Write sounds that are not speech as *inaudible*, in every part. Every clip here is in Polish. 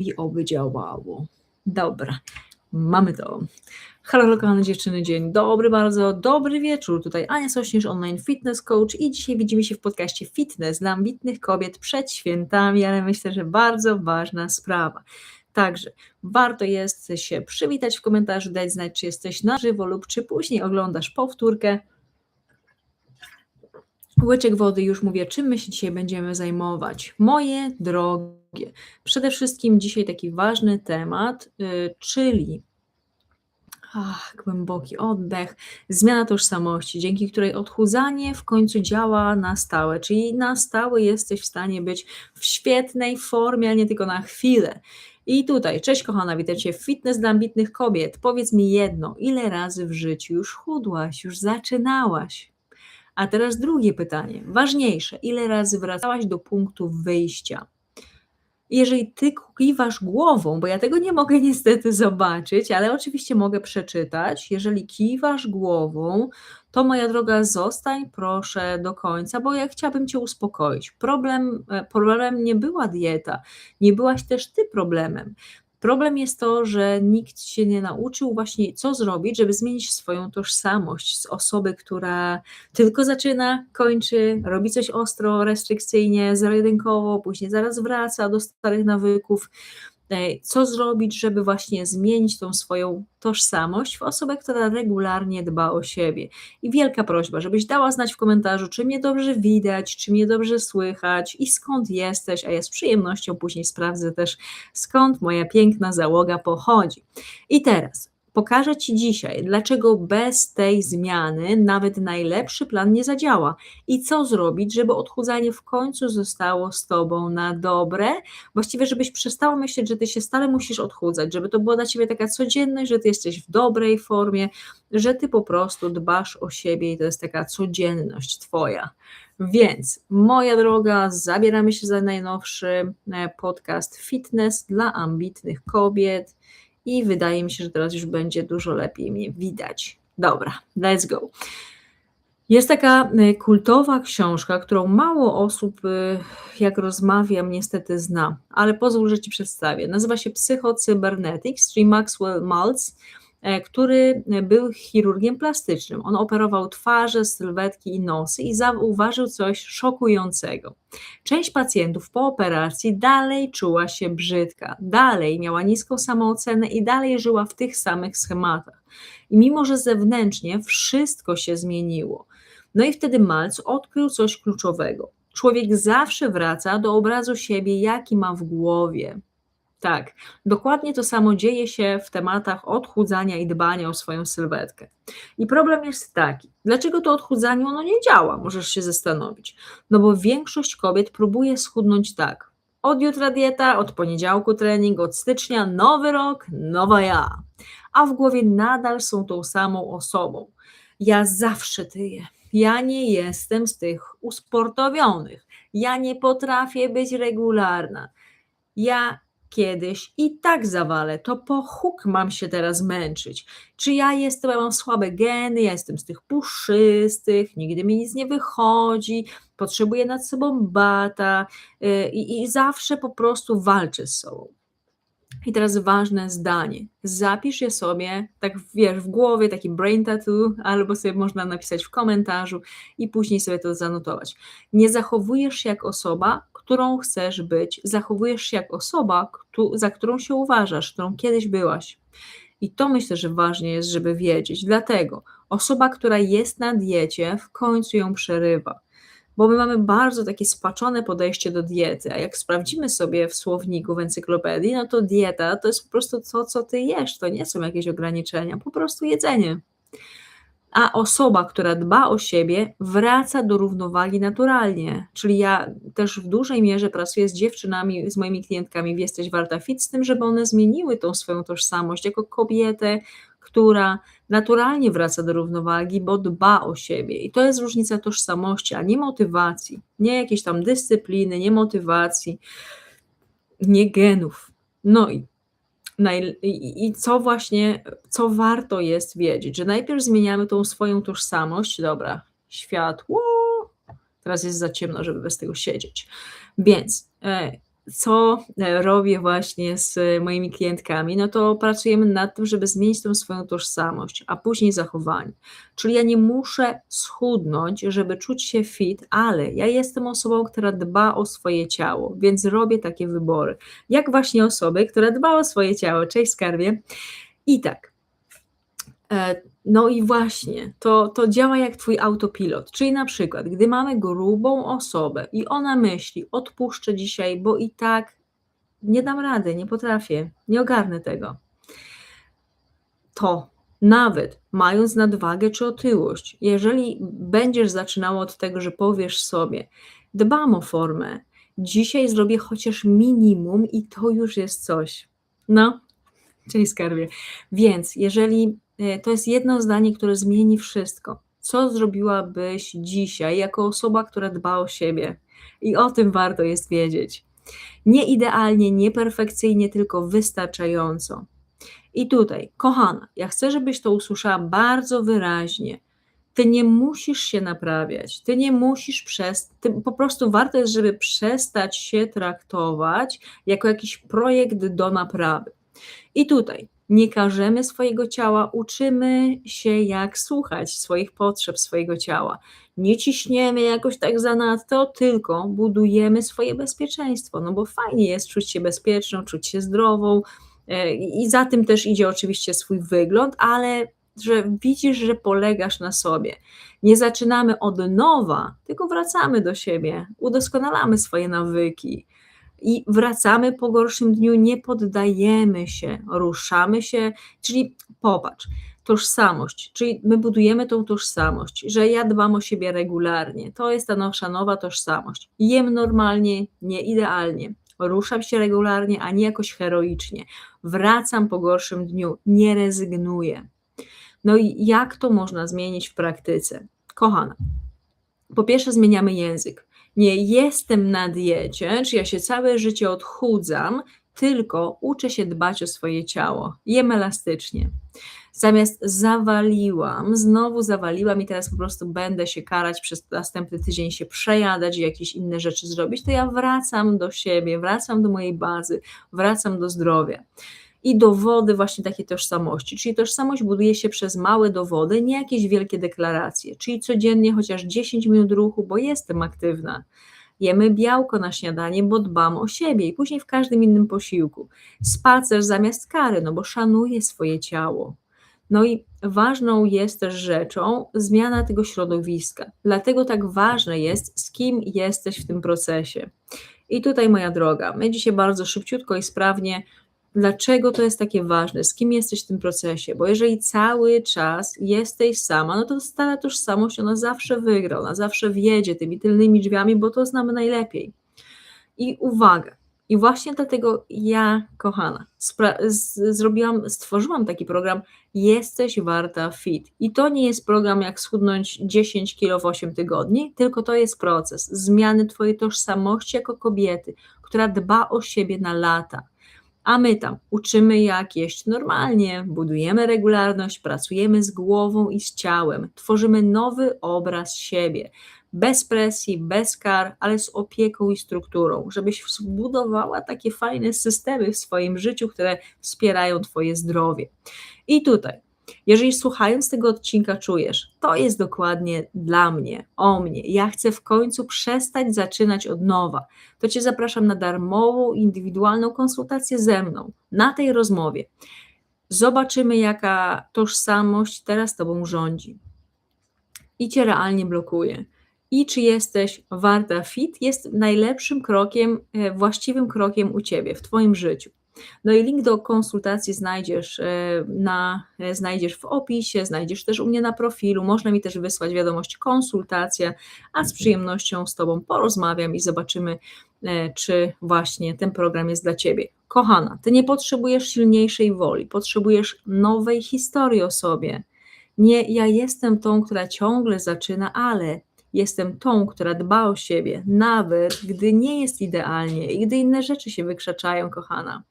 i oby działało. Dobra, mamy to. Halo lokalne dziewczyny, dzień dobry bardzo, dobry wieczór. Tutaj Ania Sośnierz, online fitness coach i dzisiaj widzimy się w podcaście Fitness dla ambitnych kobiet przed świętami, ale myślę, że bardzo ważna sprawa. Także warto jest się przywitać w komentarzu, dać znać, czy jesteś na żywo lub czy później oglądasz powtórkę. Łyczek wody, już mówię, czym my się dzisiaj będziemy zajmować. Moje drogie, przede wszystkim dzisiaj taki ważny temat, yy, czyli ach, głęboki oddech, zmiana tożsamości, dzięki której odchudzanie w końcu działa na stałe, czyli na stałe jesteś w stanie być w świetnej formie, a nie tylko na chwilę. I tutaj, cześć kochana, witam Cię w Fitness dla ambitnych kobiet. Powiedz mi jedno, ile razy w życiu już chudłaś, już zaczynałaś? A teraz drugie pytanie, ważniejsze. Ile razy wracałaś do punktu wyjścia? Jeżeli ty kiwasz głową, bo ja tego nie mogę *laughs* niestety zobaczyć, ale oczywiście mogę przeczytać. Jeżeli kiwasz głową, to moja droga, zostań proszę do końca, bo ja chciałabym Cię uspokoić. Problem, e, problemem nie była dieta, nie byłaś też Ty problemem. Problem jest to, że nikt się nie nauczył właśnie, co zrobić, żeby zmienić swoją tożsamość z osoby, która tylko zaczyna, kończy, robi coś ostro, restrykcyjnie, zero-jedynkowo, później zaraz wraca do starych nawyków co zrobić, żeby właśnie zmienić tą swoją tożsamość w osobę, która regularnie dba o siebie. I wielka prośba, żebyś dała znać w komentarzu, czy mnie dobrze widać, czy mnie dobrze słychać i skąd jesteś, a ja z przyjemnością później sprawdzę też, skąd moja piękna załoga pochodzi. I teraz Pokażę Ci dzisiaj, dlaczego bez tej zmiany nawet najlepszy plan nie zadziała i co zrobić, żeby odchudzanie w końcu zostało z Tobą na dobre. Właściwie, żebyś przestała myśleć, że Ty się stale musisz odchudzać, żeby to była dla Ciebie taka codzienność, że Ty jesteś w dobrej formie, że Ty po prostu dbasz o siebie i to jest taka codzienność Twoja. Więc, moja droga, zabieramy się za najnowszy e, podcast Fitness dla ambitnych kobiet i wydaje mi się, że teraz już będzie dużo lepiej mnie widać. Dobra, let's go. Jest taka y, kultowa książka, którą mało osób, y, jak rozmawiam, niestety zna, ale pozwól, że Ci przedstawię. Nazywa się Psychocybernetics, czyli Maxwell Maltz który był chirurgiem plastycznym. On operował twarze, sylwetki i nosy i zauważył coś szokującego. Część pacjentów po operacji dalej czuła się brzydka, dalej miała niską samoocenę i dalej żyła w tych samych schematach. I mimo, że zewnętrznie wszystko się zmieniło. No i wtedy Malc odkrył coś kluczowego. Człowiek zawsze wraca do obrazu siebie, jaki ma w głowie. Tak, dokładnie to samo dzieje się w tematach odchudzania i dbania o swoją sylwetkę. I problem jest taki, dlaczego to odchudzanie ono nie działa, możesz się zastanowić. No bo większość kobiet próbuje schudnąć tak. Od jutra dieta, od poniedziałku trening, od stycznia nowy rok, nowa ja. A w głowie nadal są tą samą osobą. Ja zawsze tyję. Ja nie jestem z tych usportowionych. Ja nie potrafię być regularna. Ja kiedyś i tak zawalę, to po huk mam się teraz męczyć. Czy ja jestem, ja mam słabe geny, ja jestem z tych puszystych, nigdy mi nic nie wychodzi, potrzebuję nad sobą bata yy, i zawsze po prostu walczę z sobą. I teraz ważne zdanie. Zapisz je sobie, tak wiesz, w głowie, taki brain tattoo, albo sobie można napisać w komentarzu i później sobie to zanotować. Nie zachowujesz się jak osoba, którą chcesz być, zachowujesz się jak osoba, za którą się uważasz, którą kiedyś byłaś. I to myślę, że ważnie jest, żeby wiedzieć. Dlatego osoba, która jest na diecie, w końcu ją przerywa bo my mamy bardzo takie spaczone podejście do diety, a jak sprawdzimy sobie w słowniku, w encyklopedii, no to dieta to jest po prostu to, co ty jesz, to nie są jakieś ograniczenia, po prostu jedzenie. A osoba, która dba o siebie, wraca do równowagi naturalnie. Czyli ja też w dużej mierze pracuję z dziewczynami, z moimi klientkami Jesteś Warta Fit, z tym, żeby one zmieniły tą swoją tożsamość jako kobietę, która naturalnie wraca do równowagi, bo dba o siebie. I to jest różnica tożsamości, a nie motywacji, nie jakiejś tam dyscypliny, nie motywacji, nie genów. No i, i, co właśnie, co warto jest wiedzieć, że najpierw zmieniamy tą swoją tożsamość, dobra, światło, teraz jest za ciemno, żeby bez tego siedzieć. Więc e, co e, robię właśnie z moimi klientkami, no to pracujemy nad tym, żeby zmienić tą swoją tożsamość, a później zachowanie. Czyli ja nie muszę schudnąć, żeby czuć się fit, ale ja jestem osobą, która dba o swoje ciało, więc robię takie wybory. Jak właśnie osoby, która dba o swoje ciało. Cześć skarbie. I tak. E, no i właśnie, to, to działa jak twój autopilot. Czyli na przykład, gdy mamy grubą osobę i ona myśli, odpuszczę dzisiaj, bo i tak nie dam rady, nie potrafię, nie ogarnę tego. To nawet mając nadwagę czy otyłość, jeżeli będziesz zaczynała od tego, że powiesz sobie, dbam o formę, dzisiaj zrobię chociaż minimum i to już jest coś. No, czyli skarbie. Więc jeżeli to jest jedno zdanie, które zmieni wszystko. Co zrobiłabyś dzisiaj jako osoba, która dba o siebie? I o tym warto jest wiedzieć. Nie idealnie, nie perfekcyjnie, tylko wystarczająco. I tutaj, kochana, ja chcę, żebyś to usłyszała bardzo wyraźnie. Ty nie musisz się naprawiać, ty nie musisz przez, po prostu warto jest, żeby przestać się traktować jako jakiś projekt do naprawy. I tutaj nie każemy swojego ciała, uczymy się, jak słuchać swoich potrzeb, swojego ciała. Nie ciśniemy jakoś tak zanadto, tylko budujemy swoje bezpieczeństwo. No bo fajnie jest czuć się bezpieczną, czuć się zdrową. E, I za tym też idzie oczywiście swój wygląd, ale że widzisz, że polegasz na sobie. Nie zaczynamy od nowa, tylko wracamy do siebie, udoskonalamy swoje nawyki i wracamy po gorszym dniu, nie poddajemy się, ruszamy się, czyli popatrz, tożsamość, czyli my budujemy tą tożsamość, że ja dbam o siebie regularnie, to jest ta nasza nowa tożsamość. Jem normalnie, nie idealnie, ruszam się regularnie, a nie jakoś heroicznie. Wracam po gorszym dniu, nie rezygnuję. No i jak to można zmienić w praktyce? Kochana, po pierwsze zmieniamy język nie jestem na diecie, czy ja się całe życie odchudzam, tylko uczę się dbać o swoje ciało. Jem elastycznie. Zamiast zawaliłam, znowu zawaliłam i teraz po prostu będę się karać przez następny tydzień, się przejadać i jakieś inne rzeczy zrobić, to ja wracam do siebie, wracam do mojej bazy, wracam do zdrowia i dowody właśnie takiej tożsamości. Czyli tożsamość buduje się przez małe dowody, nie jakieś wielkie deklaracje. Czyli codziennie chociaż 10 minut ruchu, bo jestem aktywna. Jemy białko na śniadanie, bo dbam o siebie i później w każdym innym posiłku. Spacer zamiast kary, no bo szanuję swoje ciało. No i ważną jest też rzeczą zmiana tego środowiska. Dlatego tak ważne jest, z kim jesteś w tym procesie. I tutaj, moja droga, my dzisiaj bardzo szybciutko i sprawnie Dlaczego to jest takie ważne? Z kim jesteś w tym procesie? Bo jeżeli cały czas jesteś sama, no to ta tożsamość, ona zawsze wygra, ona zawsze wjedzie tymi tylnymi drzwiami, bo to znamy najlepiej. I uwaga, i właśnie dlatego ja, kochana, zrobiłam, stworzyłam taki program Jesteś warta fit. I to nie jest program jak schudnąć 10 kg w 8 tygodni, tylko to jest proces zmiany Twojej tożsamości jako kobiety, która dba o siebie na lata a my tam uczymy jak jeść normalnie, budujemy regularność, pracujemy z głową i z ciałem, tworzymy nowy obraz siebie, bez presji, bez kar, ale z opieką i strukturą, żebyś zbudowała takie fajne systemy w swoim życiu, które wspierają Twoje zdrowie. I tutaj jeżeli słuchając tego odcinka czujesz, to jest dokładnie dla mnie, o mnie, ja chcę w końcu przestać zaczynać od nowa, to Cię zapraszam na darmową, indywidualną konsultację ze mną na tej rozmowie. Zobaczymy, jaka tożsamość teraz Tobą rządzi i Cię realnie blokuje. I czy jesteś warta fit, jest najlepszym krokiem, e, właściwym krokiem u Ciebie w Twoim życiu. No i link do konsultacji znajdziesz, e, na, e, znajdziesz w opisie, znajdziesz też u mnie na profilu. Można mi też wysłać wiadomość konsultacja, a z przyjemnością z Tobą porozmawiam i zobaczymy, e, czy właśnie ten program jest dla Ciebie. Kochana, Ty nie potrzebujesz silniejszej woli, potrzebujesz nowej historii o sobie. Nie ja jestem tą, która ciągle zaczyna, ale jestem tą, która dba o siebie, nawet gdy nie jest idealnie i gdy inne rzeczy się wykrzaczają, kochana.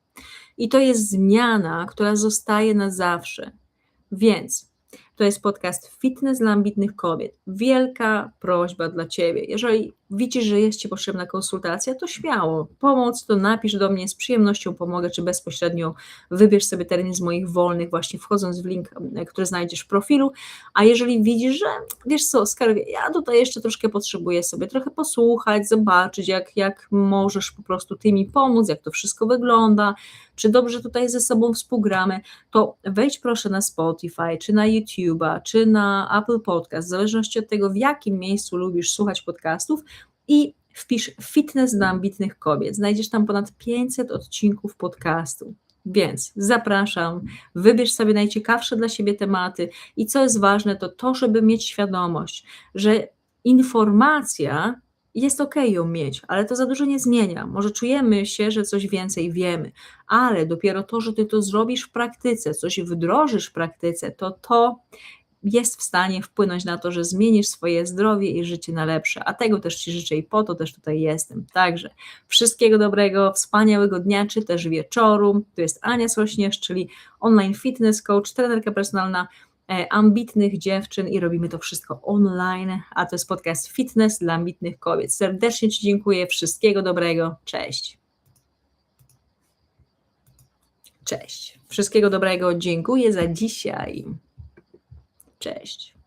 I to jest zmiana, która zostaje na zawsze. Więc to jest podcast Fitness dla ambitnych kobiet. Wielka prośba dla Ciebie. Jeżeli widzisz, że jest Ci potrzebna konsultacja, to śmiało, pomoc, to napisz do mnie, z przyjemnością pomogę, czy bezpośrednio wybierz sobie termin z moich wolnych, właśnie wchodząc w link, e, który znajdziesz w profilu, a jeżeli widzisz, że wiesz co, Skarbie, ja tutaj jeszcze troszkę potrzebuję sobie trochę posłuchać, zobaczyć, jak, jak możesz po prostu Ty mi pomóc, jak to wszystko wygląda, czy dobrze tutaj ze sobą współgramy, to wejdź proszę na Spotify, czy na YouTube'a, czy na Apple Podcast, w zależności od tego, w jakim miejscu lubisz słuchać podcastów i wpisz fitness dla ambitnych kobiet. Znajdziesz tam ponad 500 odcinków podcastu. Więc zapraszam, wybierz sobie najciekawsze dla siebie tematy i co jest ważne, to to, żeby mieć świadomość, że informacja jest ok ją mieć, ale to za dużo nie zmienia. Może czujemy się, że coś więcej wiemy, ale dopiero to, że ty to zrobisz w praktyce, coś wdrożysz w praktyce, to to jest w stanie wpłynąć na to, że zmienisz swoje zdrowie i życie na lepsze. A tego też Ci życzę i po to też tutaj jestem. Także wszystkiego dobrego, wspaniałego dnia, czy też wieczoru. Tu jest Ania Sośnierz, czyli online fitness coach, trenerka personalna e, ambitnych dziewczyn i robimy to wszystko online, a to jest podcast Fitness dla ambitnych kobiet. Serdecznie Ci dziękuję, wszystkiego dobrego, cześć. Cześć. Wszystkiego dobrego, dziękuję za dzisiaj. Cześć.